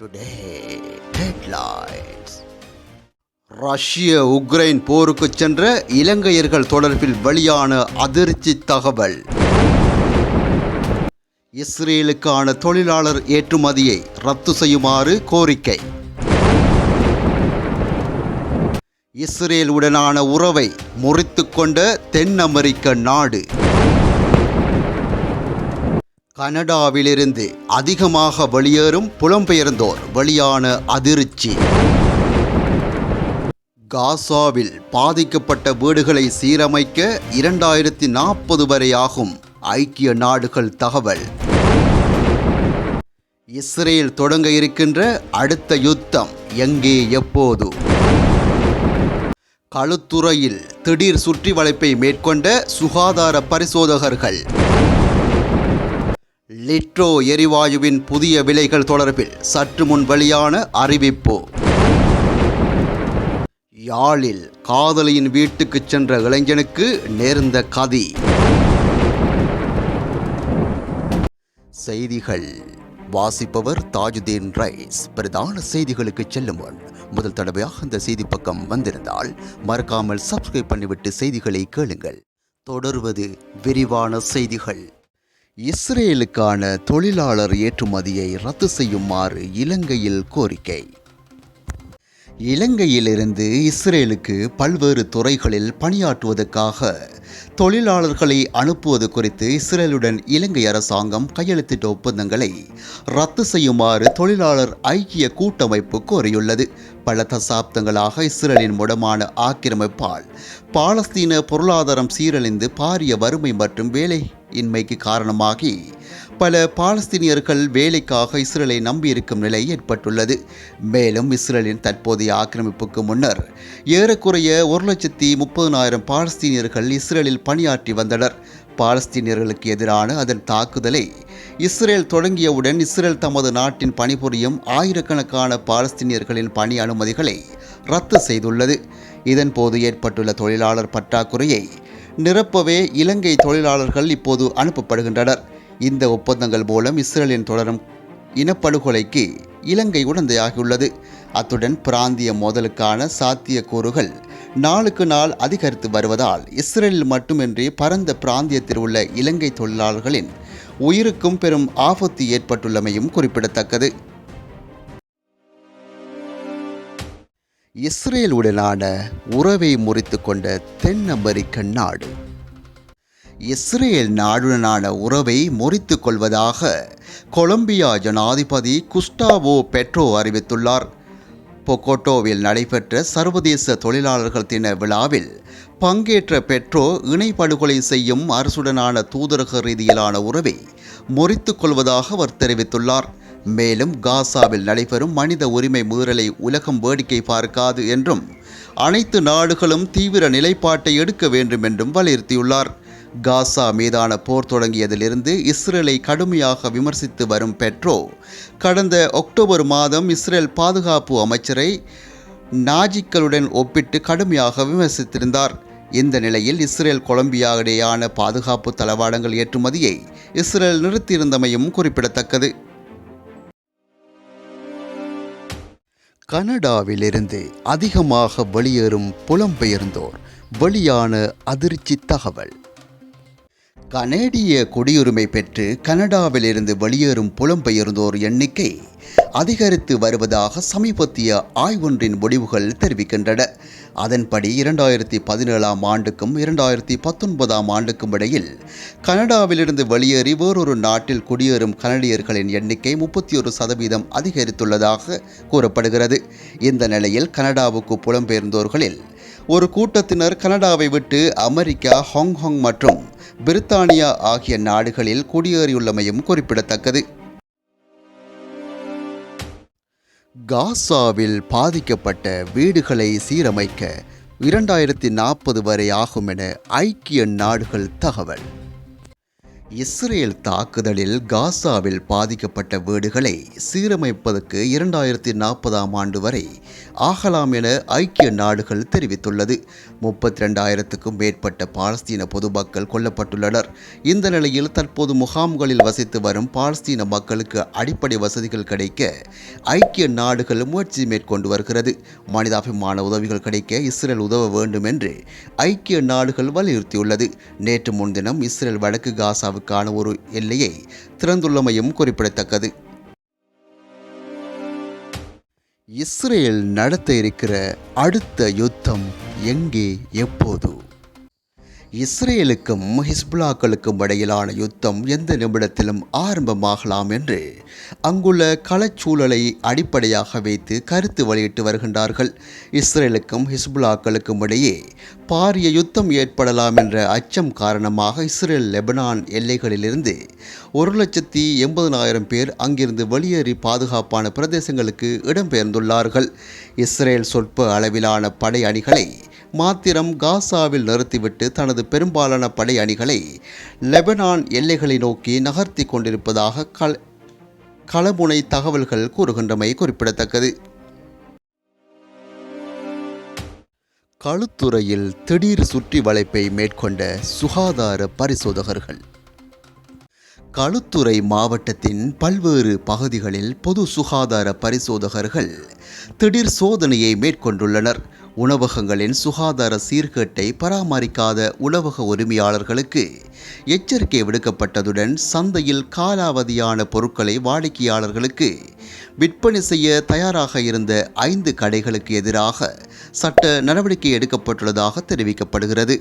Today headlines ரஷ்ய Ukraine போருக்கு சென்ற இலங்கையர்கள் தொடர்பில் வெளியான அதிர்ச்சி தகவல். இஸ்ரேலுக்கான தொழிலாளர் ஏற்றுமதியை ரத்து செய்யுமாறு கோரிக்கை. இஸ்ரேலுடனான உறவை முறித்துக்கொண்ட தென் அமெரிக்க நாடு. கனடாவிலிருந்து அதிகமாக வெளியேறும் புலம்பெயர்ந்தோர் வெளியான அதிர்ச்சி. காசாவில் பாதிக்கப்பட்ட வீடுகளை சீரமைக்க இரண்டாயிரத்தி நாற்பது வரை ஆகும் ஐக்கிய நாடுகள் தகவல். இஸ்ரேல் தொடங்க இருக்கின்ற அடுத்த யுத்தம் எங்கே எப்போது? களுத்துறையில் திடீர் சுற்றி வளைப்பை மேற்கொண்ட சுகாதார பரிசோதகர்கள். லிட்ரோ எரிவாயுவின் புதிய விலைகள் தொடர்பில் சற்று முன் வெளியான அறிவிப்பு. யாழில் காதலியின் வீட்டுக்கு சென்ற இளைஞனுக்கு நேர்ந்த கதி. செய்திகள். வாசிப்பவர் தாஜுதீன் ரைஸ். பிரதான செய்திகளுக்கு செல்லும் முன் முதல் தடவையாக இந்த செய்தி பக்கம் வந்திருந்தால் மறக்காமல் சப்ஸ்கிரைப் பண்ணிவிட்டு செய்திகளை கேளுங்கள். தொடர்வது விரிவான செய்திகள். இஸ்ரேலுக்கான தொழிலாளர் ஏற்றுமதியை ரத்து செய்யுமாறு இலங்கையில் கோரிக்கை. இலங்கையிலிருந்து இஸ்ரேலுக்கு பல்வேறு துறைகளில் பணியாற்றுவதற்காக தொழிலாளர்களை அனுப்புவது குறித்து இஸ்ரேலுடன் இலங்கை அரசாங்கம் கையெழுத்திட்ட ஒப்பந்தங்களை ரத்து செய்யுமாறு தொழிலாளர் ஐக்கிய கூட்டமைப்பு கோரியுள்ளது. பல தசாப்தங்களாக இஸ்ரேலின் முடமான ஆக்கிரமிப்பால் பாலஸ்தீன பொருளாதாரம் சீரழிந்து பாரிய வறுமை மற்றும் வேலை இன்மைக்கு காரணமாகி பல பாலஸ்தீனியர்கள் வேலைக்காக இஸ்ரேலை நம்பியிருக்கும் நிலை ஏற்பட்டுள்ளது. மேலும் இஸ்ரேலின் தற்போதைய ஆக்கிரமிப்புக்கு முன்னர் ஏறக்குறைய ஒரு லட்சத்தி முப்பதனாயிரம் பாலஸ்தீனியர்கள் இஸ்ரேலில் பணியாற்றி வந்தனர். பாலஸ்தீனியர்களுக்கு எதிரான அதன் தாக்குதலை இஸ்ரேல் தொடங்கியவுடன் இஸ்ரேல் தமது நாட்டின் பணிபுரியும் ஆயிரக்கணக்கான பாலஸ்தீனியர்களின் பணி அனுமதிகளை ரத்து செய்துள்ளது. இதன்போது ஏற்பட்டுள்ள தொழிலாளர் பற்றாக்குறையை நிரப்பவே இலங்கை தொழிலாளர்கள் இப்போது அனுப்பப்படுகின்றனர். இந்த ஒப்பந்தங்கள் மூலம் இஸ்ரேலின் தொடரும் இனப்படுகொலைக்கு இலங்கை உடந்தையாகியுள்ளது. அத்துடன் பிராந்திய மோதலுக்கான சாத்தியக்கூறுகள் நாளுக்கு நாள் அதிகரித்து வருவதால் இஸ்ரேலில் மட்டுமின்றி பரந்த பிராந்தியத்தில் உள்ள இலங்கை தொழிலாளர்களின் உயிருக்கும் பெரும் ஆபத்து ஏற்பட்டுள்ளமையும் குறிப்பிடத்தக்கது. இஸ்ரேலுடனான உறவை முறித்து கொண்ட தென் அமெரிக்க நாடு. இஸ்ரேல் நாடுடனான உறவை முறித்து கொள்வதாக கொலம்பியா ஜனாதிபதி குஸ்டாவோ பெட்ரோ அறிவித்துள்ளார். பொக்கோட்டோவில் நடைபெற்ற சர்வதேச தொழிலாளர்கள் தின விழாவில் பங்கேற்ற பெட்ரோ இணை படுகொலை செய்யும் அரசுடனான தூதரக ரீதியிலான உறவை முறித்து கொள்வதாக அவர் தெரிவித்துள்ளார். மேலும் காசாவில் நடைபெறும் மனித உரிமை மீறலை உலகம் வேடிக்கை பார்க்காது என்றும் அனைத்து நாடுகளும் தீவிர நிலைப்பாட்டை எடுக்க வேண்டும் என்றும் வலியுறுத்தியுள்ளார். காசா மீதான போர் தொடங்கியதிலிருந்து இஸ்ரேலை கடுமையாக விமர்சித்து வரும் பெட்ரோ கடந்த அக்டோபர் மாதம் இஸ்ரேல் பாதுகாப்பு அமைச்சரை நாஜிக்களுடன் ஒப்பிட்டு கடுமையாக விமர்சித்திருந்தார். இந்த நிலையில் இஸ்ரேல் கொலம்பியா இடையேயான பாதுகாப்பு தளவாடங்கள் ஏற்றுமதியை இஸ்ரேல் நிறுத்தியிருந்தமையும் குறிப்பிடத்தக்கது. கனடாவிலிருந்து அதிகமாக வெளியேறும் புலம்பெயர்ந்தோர். வெளியான அதிர்ச்சி தகவல். கனேடிய குடியுரிமை பெற்று கனடாவிலிருந்து வெளியேறும் புலம்பெயர்ந்தோர் எண்ணிக்கை அதிகரித்து வருவதாக சமீபத்திய ஆய்வொன்றின் முடிவுகள் தெரிவிக்கின்றன. அதன்படி இரண்டாயிரத்தி பதினேழாம் ஆண்டுக்கும் இரண்டாயிரத்தி பத்தொன்பதாம் ஆண்டுக்கும் இடையில் கனடாவிலிருந்து வெளியேறி வேறொரு நாட்டில் குடியேறும் கனடியர்களின் எண்ணிக்கை முப்பத்தி ஒரு சதவீதம் அதிகரித்துள்ளதாக கூறப்படுகிறது. இந்த நிலையில் கனடாவுக்கு புலம்பெயர்ந்தோர்களில் ஒரு கூட்டத்தினர் கனடாவை விட்டு அமெரிக்கா ஹாங்காங் மற்றும் பிரித்தானியா ஆகிய நாடுகளில் குடியேறியுள்ளமையும் குறிப்பிடத்தக்கது. காசாவில் பாதிக்கப்பட்ட வீடுகளை சீரமைக்க இரண்டாயிரத்தி நாற்பது வரை ஆகும் என ஐக்கிய நாடுகள் தகவல். இஸ்ரேல் தாக்குதலில் காசாவில் பாதிக்கப்பட்ட வீடுகளை சீரமைப்பதற்கு இரண்டாயிரத்தி நாற்பதாம் ஆண்டு வரை ஆகலாம் என ஐக்கிய நாடுகள் தெரிவித்துள்ளது. முப்பத்தி ரெண்டாயிரத்துக்கும் மேற்பட்ட பாலஸ்தீன பொதுமக்கள் கொல்லப்பட்டுள்ளனர். இந்த நிலையில் தற்போது முகாம்களில் வசித்து வரும் பாலஸ்தீன மக்களுக்கு அடிப்படை வசதிகள் கிடைக்க ஐக்கிய நாடுகள் முயற்சி மேற்கொண்டு வருகிறது. மனிதாபிமான உதவிகள் கிடைக்க இஸ்ரேல் உதவ வேண்டும் என்று ஐக்கிய நாடுகள் வலியுறுத்தியுள்ளது. நேற்று முன்தினம் இஸ்ரேல் வடக்கு காசா இந்தியாவுக்கான ஒரு எல்லையை திறந்துள்ளமையும் குறிப்பிடத்தக்கது. இஸ்ரேல் நடத்த இருக்கிற அடுத்த யுத்தம் எங்கே? எப்போது? இஸ்ரேலுக்கும் ஹிஸ்புல்லாக்களுக்கும் இடையிலான யுத்தம் எந்த நிமிடத்திலும் ஆரம்பமாகலாம் என்று அங்குள்ள களச்சூழலை அடிப்படையாக வைத்து கருத்து வெளியிட்டு வருகின்றார்கள். இஸ்ரேலுக்கும் ஹிஸ்புல்லாக்களுக்கும் இடையே பாரிய யுத்தம் ஏற்படலாம் என்ற அச்சம் காரணமாக இஸ்ரேல் லெபனான் எல்லைகளிலிருந்து ஒரு லட்சத்தி எண்பதனாயிரம் பேர் அங்கிருந்து வெளியேறி பாதுகாப்பான பிரதேசங்களுக்கு இடம்பெயர்ந்துள்ளார்கள். இஸ்ரேல் சொற்ப அளவிலான படை அணிகளை மாத்திரம் காசாவில் நிறுத்திவிட்டு தனது பெரும்பாலான படை அணிகளை லெபனான் எல்லைகளை நோக்கி நகர்த்தி கொண்டிருப்பதாக கள களமுனை தகவல்கள் கூறுகின்றமை குறிப்பிடத்தக்கது. களுத்துறையில் திடீர் சுற்றி வளைப்பை மேற்கொண்ட சுகாதார பரிசோதகர்கள். களுத்துறை மாவட்டத்தின் பல்வேறு பகுதிகளில் பொது சுகாதார பரிசோதகர்கள் திடீர் சோதனையை மேற்கொண்டுள்ளனர். உணவகங்களின் சுகாதார சீர்கேட்டை பராமரிக்காத உணவக உரிமையாளர்களுக்கு எச்சரிக்கை விடுக்கப்பட்டதுடன் சந்தையில் காலாவதியான பொருட்களை வாடிக்கையாளர்களுக்கு விற்பனை செய்ய தயாராக இருந்த ஐந்து கடைகளுக்கு எதிராக சட்ட நடவடிக்கை எடுக்கப்பட்டுள்ளதாக தெரிவிக்கப்படுகிறது.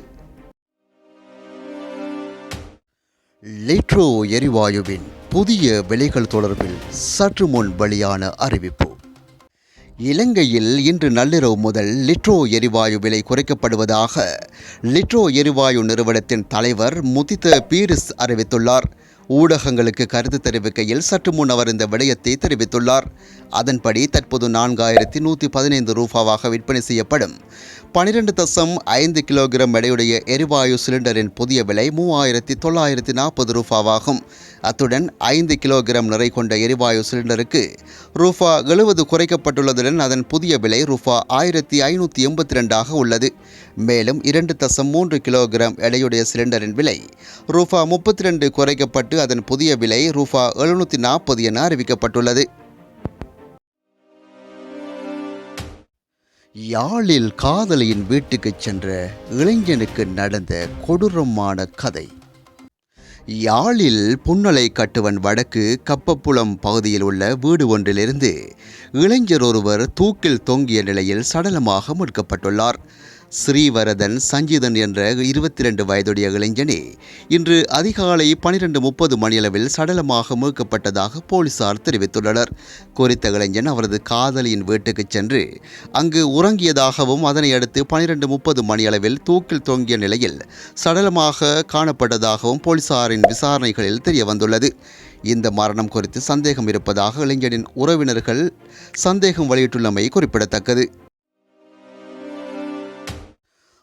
லிட்ரோ எரிவாயுவின் புதிய விலைகள் தொடர்பில் சற்று முன் வெளியான அறிவிப்பு. இலங்கையில் இன்று நள்ளிரவு முதல் லிட்ரோ எரிவாயு விலை குறைக்கப்படுவதாக லிட்ரோ எரிவாயு நிறுவனத்தின் தலைவர் முதித்த பீரிஸ் அறிவித்துள்ளார். ஊடகங்களுக்கு கருத்து தெரிவிக்கையில் சற்று முன் அவர் இந்த விடயத்தை தெரிவித்துள்ளார். அதன்படி தற்போது நான்காயிரத்தி நூற்றி பதினைந்து ரூபாவாக விற்பனை செய்யப்படும். பனிரெண்டு தசம் ஐந்து கிலோகிராம் எடையுடைய எரிவாயு சிலிண்டரின் புதிய விலை மூவாயிரத்தி தொள்ளாயிரத்தி நாற்பது ரூபாவாகும். அத்துடன் ஐந்து கிலோகிராம் நிறை கொண்ட எரிவாயு சிலிண்டருக்கு ரூபா எழுபது குறைக்கப்பட்டுள்ளதுடன் அதன் புதிய விலை ரூபா ஆயிரத்தி ஐநூற்றி எண்பத்தி ரெண்டாக உள்ளது. மேலும் இரண்டு தசம் மூன்று கிலோகிராம் எடையுடைய சிலிண்டரின் விலை ரூபா முப்பத்தி ரெண்டு குறைக்கப்பட்டு அதன் புதிய விலை ரூபா எழுநூற்றி நாற்பது என அறிவிக்கப்பட்டுள்ளது. யாழில் காதலியின் வீட்டுக்கு சென்ற இளைஞனுக்கு நடந்த கொடூரமான கதை. யாழில் புன்னலை கட்டுவன் வடக்கு கப்பப்புலம் பகுதியில் உள்ள வீடு ஒன்றிலிருந்து இளைஞர் ஒருவர் தூக்கில் தொங்கிய நிலையில் சடலமாக மீட்கப்பட்டுள்ளார் ஸ்ரீவரதன் சஞ்சீதன் என்ற இருபத்தி ரெண்டு வயதுடைய இளைஞனே இன்று அதிகாலை பனிரெண்டு முப்பது மணியளவில் சடலமாக மீட்கப்பட்டதாக போலீசார் தெரிவித்துள்ளனர். குறித்த இளைஞன் அவரது காதலியின் வீட்டுக்கு சென்று அங்கு உறங்கியதாகவும் அதனை அடுத்து பனிரெண்டு முப்பது மணியளவில் தூக்கில் தொங்கிய நிலையில் சடலமாக காணப்பட்டதாகவும் போலீசாரின் விசாரணைகளில் தெரியவந்துள்ளது. இந்த மரணம் குறித்து சந்தேகம் இருப்பதாக இளைஞனின் உறவினர்கள் சந்தேகம் வெளியிட்டுள்ளமை குறிப்பிடத்தக்கது.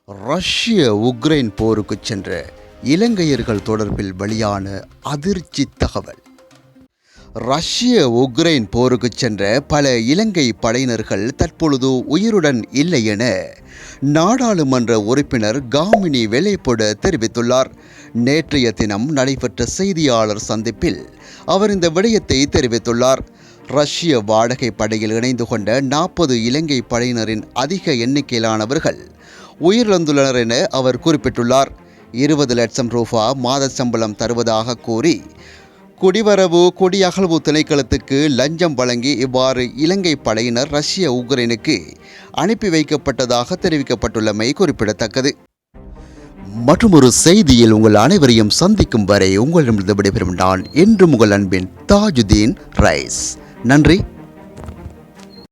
ரஷ்ய உக்ரைன் போருக்கு சென்ற இலங்கையர்கள் தொடர்பில் வெளியான அதிர்ச்சி தகவல். ரஷ்ய உக்ரைன் போருக்கு சென்ற பல இலங்கை படையினர்கள் தற்பொழுது உயிருடன் இல்லை என நாடாளுமன்ற உறுப்பினர் காமினி வேலைப்பட தெரிவித்துள்ளார். நேற்றைய தினம் நடைபெற்ற செய்தியாளர் சந்திப்பில் அவர் இந்த விடயத்தை தெரிவித்துள்ளார். ரஷ்ய வாடகை படையில் இணைந்து கொண்ட நாற்பது இலங்கை படையினரின் அதிக எண்ணிக்கையிலானவர்கள் உயிரிழந்துள்ளனர் என அவர் குறிப்பிட்டுள்ளார். இருபது லட்சம் ரூபா மாத சம்பளம் தருவதாக கூறி குடிவரவு குடியகழ்வு திணைக்களத்துக்கு லஞ்சம் வழங்கி இவ்வாறு இலங்கை படையினர் ரஷ்ய உக்ரைனுக்கு அனுப்பி வைக்கப்பட்டதாக தெரிவிக்கப்பட்டுள்ளமை குறிப்பிடத்தக்கது. மற்றொரு செய்தியில் உங்கள் அனைவரையும் சந்திக்கும் வரை உங்களிடமிருந்து விடைபெறும் நான் என்றும் உங்கள் அன்பின் தாஜுதீன் ரைஸ். நன்றி.